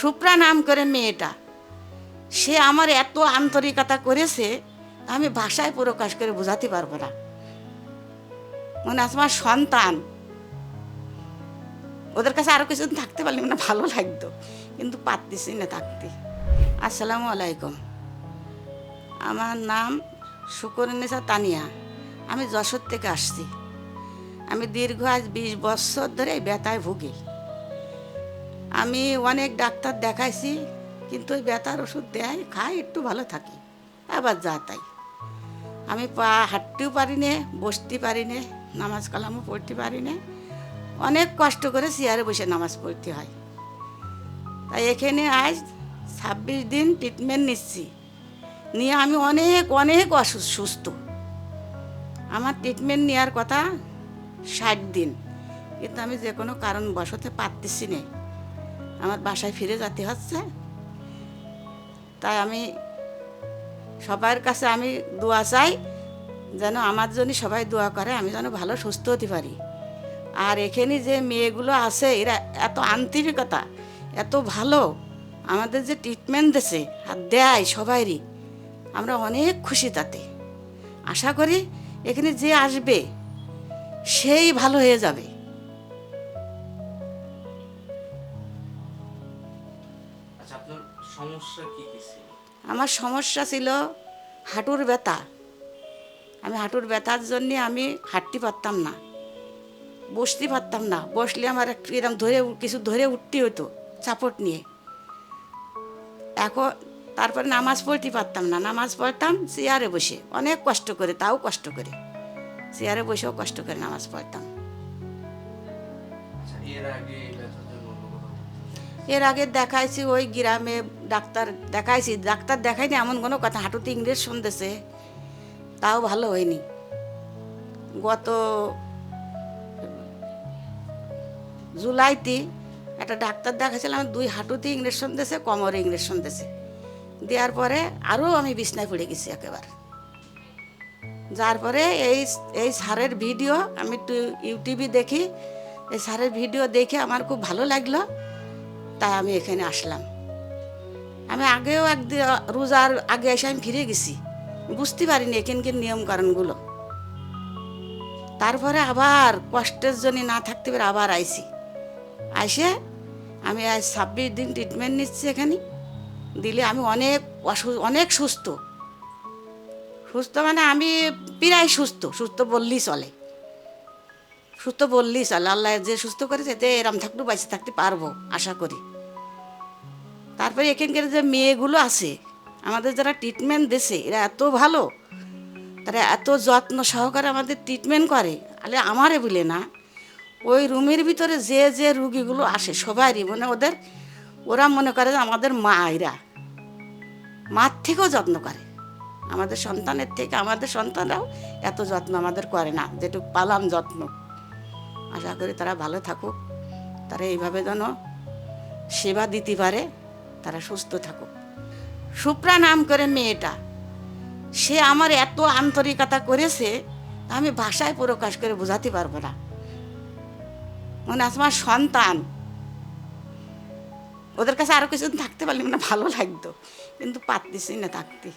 Supra নাম করে মেয়েটা। সে আমার এত আন্তরিকতা করেছে, আমি ভাষায় প্রকাশ করে বোঝাতে পারব না। মনে আছে আমার সন্তান। ওদের কাছে আরও কিছুদিন থাকতে পারলে মানে ভালো লাগতো, কিন্তু পারতেছি না থাকতে। আসসালামু আলাইকুম। আমার নাম শুকরনেসা তানিয়া। আমি যশোর থেকে আসছি। আমি দীর্ঘ আজ বিশ বছর ধরে ব্যথায় ভুগি। আমি অনেক ডাক্তার দেখাইছি, কিন্তু ওই ব্যথার ওষুধ দেয় খাই একটু ভালো থাকি। আবার যা তাই। আমি পা হাঁটতেও পারি না, বসতে পারি নে, নামাজ কালামও পড়তে পারি নে। অনেক কষ্ট করে চেয়ারে বসে নামাজ পড়তে হয়। তাই এখানে আজ ছাব্বিশ দিন ট্রিটমেন্ট নিচ্ছি। নিয়ে আমি অনেক অনেক অসুস্থ সুস্থ। আমার ট্রিটমেন্ট নেওয়ার কথা ষাট দিন। কিন্তু আমি যে কোনো কারণ বসতে পারতেছি না। আমার বাসায় ফিরে যেতে হচ্ছে। তাই আমি সবার কাছে আমি দোয়া চাই, যেন আমার জন্য সবাই দোয়া করে, আমি যেন ভালো, সুস্থ হতে পারি। আর এখানে যে মেয়েগুলো আছে, এরা এত আন্তরিকতা, এত ভালো, আমাদের যে ট্রিটমেন্ট দিছে আর দেয় সবাইরই, আমরা অনেক খুশি তাতে। আশা করি এখানে যে আসবে, সেই ভালো হয়ে যাবে। আচ্ছা আপনার সমস্যা কি কি ছিল? আমার সমস্যা ছিল হাঁটুর ব্যথা। আমি হাঁটুর ব্যথার জন্যে আমি হাঁটতে পারতাম না বসতে পারতাম না। বসলে আমার একটু এরকম ধরে কিছু ধরে উঠতে হতো চাপট নিয়ে। এখন তারপরে নামাজ পড়তে পারতাম না। নামাজ পড়তাম চেয়ারে বসে। অনেক কষ্ট করে তাও কষ্ট করে। চেয়ারে বসেও কষ্ট করে নামাজ পড়তাম। আচ্ছা এর আগে এর আগে দেখাইছি ওই গ্রামে ডাক্তার দেখাইছি, ডাক্তার দেখাইনি, এমন কোনো কথা, হাঁটুতে ইংরেজ শুনতেছে, তাও ভালো হয়নি। গত জুলাইতে একটা ডাক্তার দেখাছিলাম দুই হাঁটুতে ইংরেজ শুনতেছে, কোমরে ইংরেজ শুনতেছে। দেওয়ার পরে আরও আমি বিছনায় পড়ে গেছি একেবারে। যার পরে এই এই সারের ভিডিও আমি ইউটিউবে দেখি, এই সারের ভিডিও দেখে আমার খুব ভালো লাগল। তাই আমি এখানে আসলাম। আমি আগেও একদিন রোজার আগে এসে আমি ফিরে গেছি। বুঝতে পারিনি এখানকার নিয়ম কারণগুলো তারপরে আবার কষ্টের জন্য না থাকতে পারে আবার আইছি। আইসে আমি আজ ছাব্বিশ দিন ট্রিটমেন্ট নিচ্ছি এখানে। দিলে আমি অনেক অনেক সুস্থ। সুস্থ মানে আমি প্রায় সুস্থ সুস্থ বললেই চলে। সুস্থ বললেই চলে আল্লাহ যে সুস্থ করেছে তে এরম থাকলেও বাইসে থাকতে পারব, আশা করি। তারপরে এখানকার যে মেয়েগুলো আছে, আমাদের যারা ট্রিটমেন্ট দিছে, এরা এত ভালো, তারা এত যত্ন সহকারে আমাদের ট্রিটমেন্ট করে, আলে আমারে বলে না, ওই রুমের ভিতরে যে যে রুগীগুলো আসে, সবারই মানে ওদের, ওরা মনে করে যে আমাদের মা এরা মার থেকেও যত্ন করে। আমাদের সন্তানের থেকে আমাদের সন্তানরাও এত যত্ন আমাদের করে না, যেটুকু পালাম যত্ন। আশা করি তারা ভালো থাকুক। তারা এইভাবে যেন সেবা দিতে পারে, তারা সুস্থ থাকুক। সুপ্রা নাম করে মেয়েটা। সে আমার এত আন্তরিকতা করেছে, আমি ভাষায় প্রকাশ করে বোঝাতে পারব না। মনে আছে আমার সন্তান। ওদের কাছে আরও কিছুদিন থাকতে পারলে মানে ভালো লাগতো। কিন্তু পারতেছি না থাকতে।